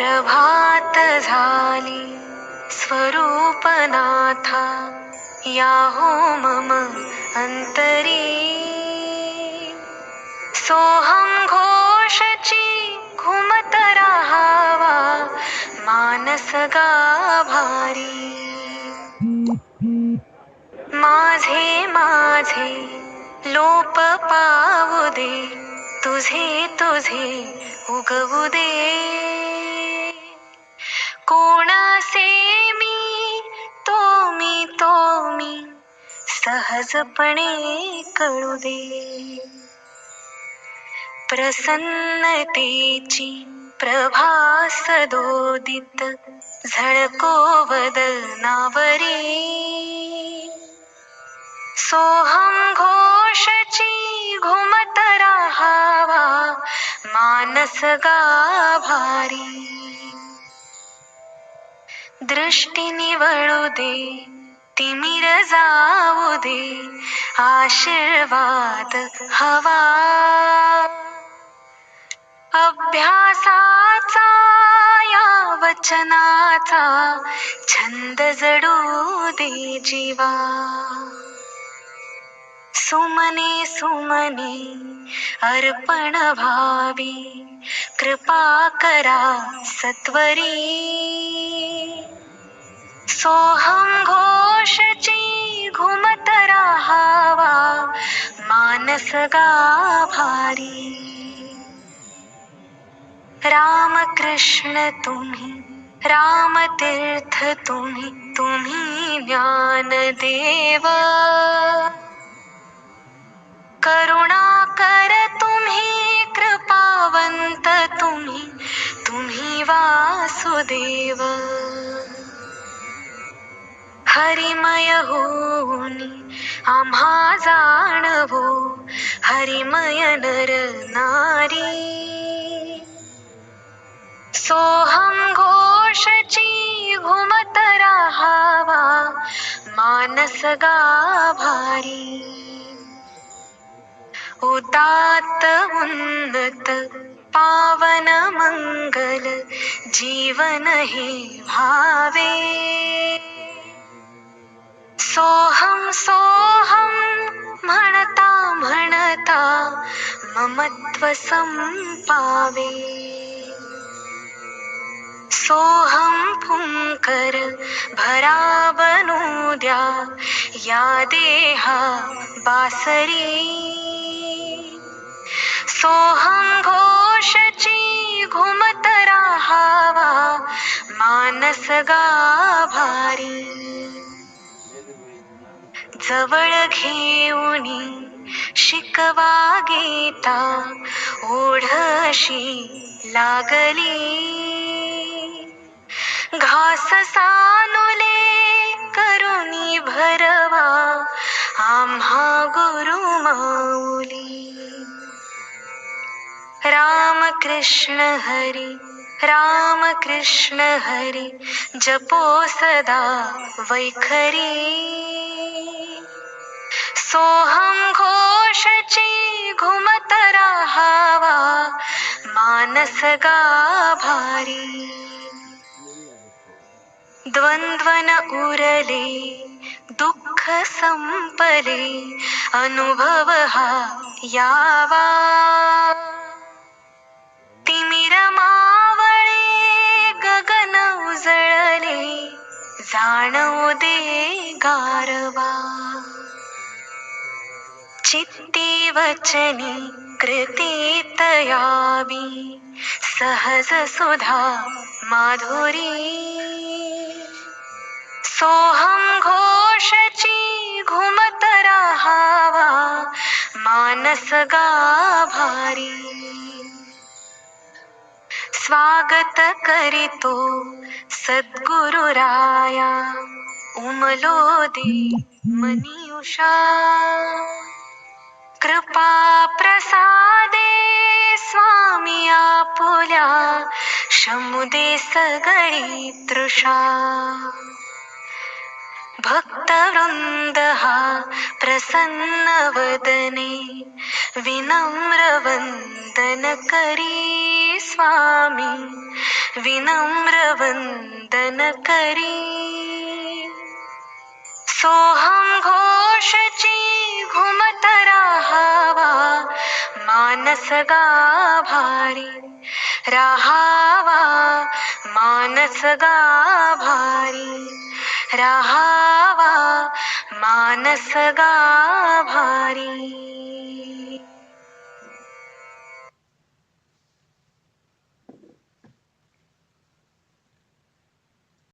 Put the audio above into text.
प्रभात झाली स्वरूपनाथा याहो मम अंतरी. सोहम घोषची घुमत राहावा मानस गाभारी माझे माझे लोप पावू दे तुझे तुझे उगवू दे. सहजपणे कळू दे. प्रसन्नतेची प्रभास दोदित झळको वदनावरी सोहम घोषची घुमत राहावा मानस गाभारी. दृष्टी निवळू दे तिमिर जाऊ दे आशीर्वाद हवा. अभ्यासाचा या वचनाचा छंद जडू दे जीवा. सुमने सुमने अर्पण भावी कृपा करा सत्वरी. सोहम आकाशची घुमत राहावा. मानस गाभारी राम कृष्ण तुम्ही राम तीर्थ तुम्ही तुम्ही ज्ञान देव. करुणा कर तुम्ही कृपावंत तुम्ही तुम्ही वासुदेव. हरिमय होनी आम्हा जाणवो हरिमय नर नारी। सोहम घोषची घुमत राहावा मानस गाभारी। उदात उन्नत पावन मंगल जीवन हे भावे। सोहम सोहम म्हणता म्हणता ममत्व संपावे. सोहम फुंकर भरा बनू द्या या देहा बासरी. सोहम घोषची घुमत राहावा मानस गाभारी. जवळ घेऊनी शिकवा गीता ओढशी लागली. घास सानुले करुणी भरवा आम्हा गुरु माऊली. राम कृष्ण हरी राम कृष्ण हरी जपो सदा वैखरी. सोहम घोषची घुमत राहावा मानस गाभारी द्वंद्वन उरले दुःख संपले अनुभव हा यावा. तिमिर मावळे गगन उजळले जाणव दे गारवा. चित्ती वचनी कृतीत तयावी। सहज सुधा माधुरी। सोहम घोषची घुमत राहावा मानस गाभारी स्वागत करीतो सद्गुरु राया उमलो दे मनी उषा कृपा प्रसादे स्वामी आपुल्या शमुदे सगळी तृषा. भक्तवृंद हा प्रसन्न वदने विनम्र वंदन करी स्वामी विनम्र वंदन करी. सोहम घोषची घुम मानसगा भारी राहावा मानसगा भारी राहावा मानसगा भारी.